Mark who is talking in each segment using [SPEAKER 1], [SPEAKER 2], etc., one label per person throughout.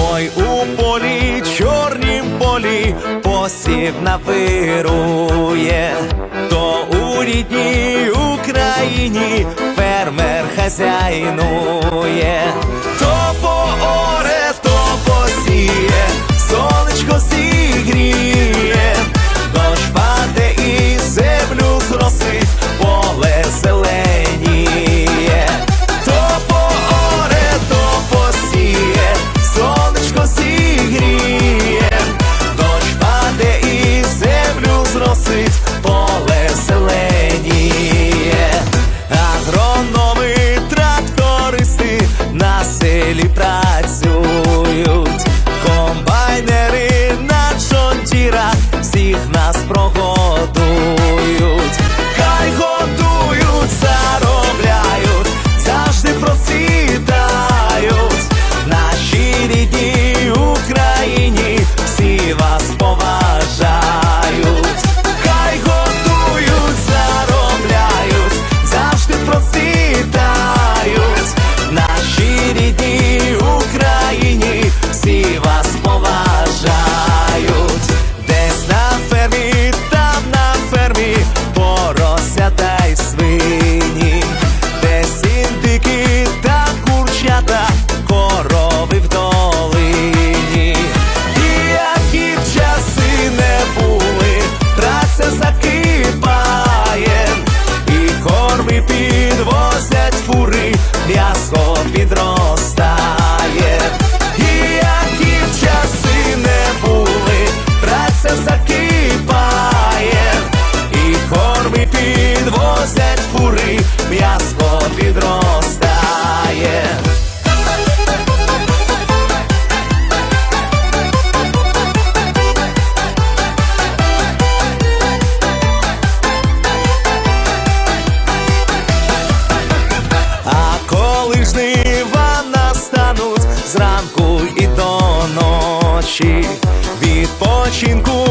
[SPEAKER 1] Ой, у полі, чорнім полі, посів навирує, то у рідній Україні фермер хазяйнує. доброго. очі відпочинку.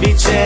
[SPEAKER 1] bit će